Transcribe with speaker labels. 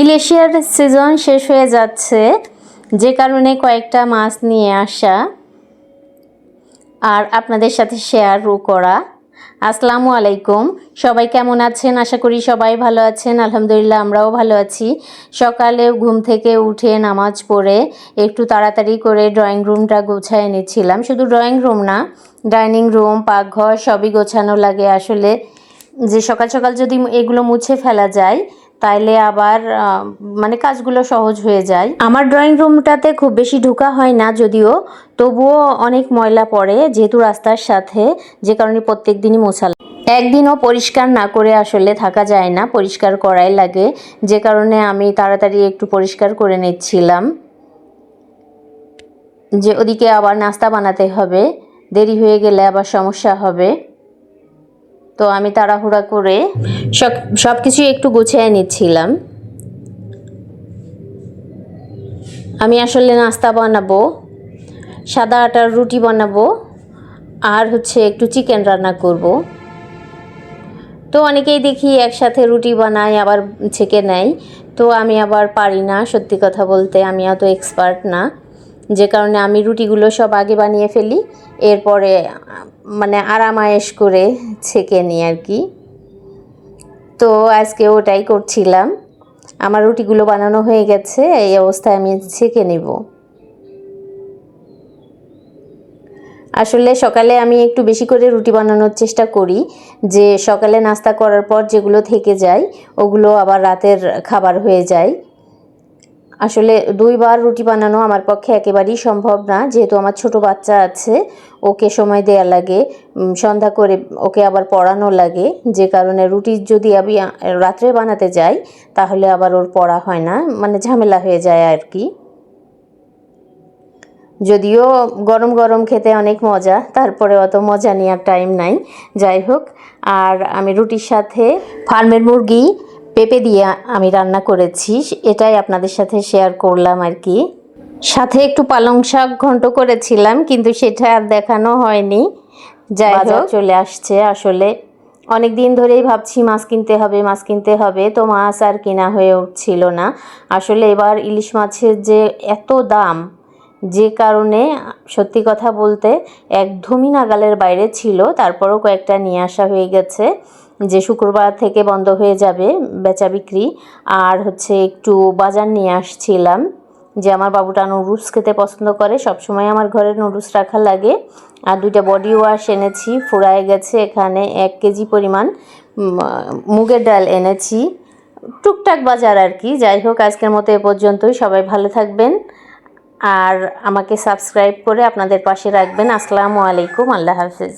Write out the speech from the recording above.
Speaker 1: ইলেশিয়ার season শেষ হয়ে যাচ্ছে। যে কারণে কয়েকটা মাছ নিয়ে আসা আর আপনাদের সাথে শেয়ারও করা। আসসালামু আলাইকুম। সবাই কেমন আছেন? আশা করি সবাই ভালো আছেন। আলহামদুলিল্লাহ, আমরাও ভালো আছি। সকালে ঘুম থেকে উঠে নামাজ পড়ে একটু তাড়াতাড়ি করে ড্রয়িং রুমটা গোছায় এনেছিলাম। শুধু ড্রয়িং রুম না ডাইনিং রুম পাকঘর সবই গোছানো লাগে। আসলে যে সকাল সকাল যদি এগুলো মুছে ফেলা যায় তাইলে আবার মানে কাজগুলো সহজ হয়ে যায়। আমার ড্রয়িং রুমটাতে খুব বেশি ঢোকা হয় না যদিও, তবুও অনেক ময়লা পড়ে যেহেতু রাস্তার সাথে, যে কারণে প্রত্যেক দিনই মোছা একদিনও পরিষ্কার না করে আসলে থাকা যায় না, পরিষ্কার করাই লাগে, যে কারণে আমি তাড়াতাড়ি একটু পরিষ্কার করে নিচ্ছিলাম। যে ওদিকে আবার নাস্তা বানাতে হবে, দেরি হয়ে গেলে আবার সমস্যা হবে। তো আমি তাড়াহুড়া করে সব সব কিছু একটু গুছিয়ে নিচ্ছিলাম। আমি আসলে নাস্তা বানাবো, সাদা আটার রুটি বানাবো, আর হচ্ছে একটু চিকেন রান্না করব। তো অনেকেই দেখি একসাথে রুটি বানায়, আবার ছেঁকে নেয়। তো আমি আবার পারি না, সত্যি কথা বলতে, আমি অত এক্সপার্ট না। যে কারণে আমি রুটিগুলো সব আগে বানিয়ে ফেলি, এরপরে মানে আরামায়েশ করে ছেঁকে নিই আর কি। তো আজকে ওটাই করছিলাম। আমার রুটিগুলো বানানো হয়ে গেছে, এই অবস্থায় আমি ছেঁকে নেব। আসলে সকালে আমি একটু বেশি করে রুটি বানানোর চেষ্টা করি, যে সকালে নাস্তা করার পর যেগুলো থেকে যায়, ওগুলো আবার রাতের খাবার হয়ে যায়। আসলে দুইবার রুটি বানানো আমার পক্ষে একেবারেই সম্ভব না। যেহেতু আমার ছোট বাচ্চা আছে, ওকে সময় দেয়া লাগে সন্ধ্যা করে ওকে আবার পড়ানো লাগে। যে কারণে রুটি যদি আমি রাত্রে বানাতে যাই, তাহলে আবার ওর পড়া হয় না মানে ঝামেলা হয়ে যায় আর কি। যদিও গরম গরম খেতে অনেক মজা তারপরে অত মজা নেওয়ার টাইম নাই। যাই হোক, আর আমি রুটির সাথে ফার্মের মুরগি পেঁপে দিয়ে আমি রান্না করেছি এটাই আপনাদের সাথে শেয়ার করলাম আর কি। সাথে একটু পালং শাক ঘন্ট করেছিলাম কিন্তু সেটা আর দেখানো হয়নি। যাই হোক। চলে আসছে আসলে। অনেক দিন ধরেই ভাবছি মাছ কিনতে হবে মাছ কিনতে হবে তো মাছ আর কেনা হয়ে উঠছিল না। আসলে এবার ইলিশ মাছের যে এত দাম যে কারণে সত্যি কথা বলতে একদমই নাগালের বাইরে ছিল তারপরও কয়েকটা নিয়ে আসা হয়ে গেছে। যে শুক্রবার থেকে বন্ধ হয়ে যাবে বেচা বিক্রি, আর হচ্ছে একটু বাজার নিয়ে আসছিলাম যে আমার বাবুটা নুডলস খেতে পছন্দ করে, সবসময় আমার ঘরে নুডলস রাখা লাগে। আর দুইটা বডি ওয়াশ এনেছি, ফুরায় গেছে এখানে এক কেজি পরিমাণ মুগের ডাল এনেছি। টুকটাক বাজার আর কি, যাই হোক আজকের মতো এ পর্যন্তই, সবাই ভালো থাকবেন। আর আমাকে সাবস্ক্রাইব করে আপনাদের পাশে রাখবেন। আসসালামু আলাইকুম, আল্লাহ হাফিজ।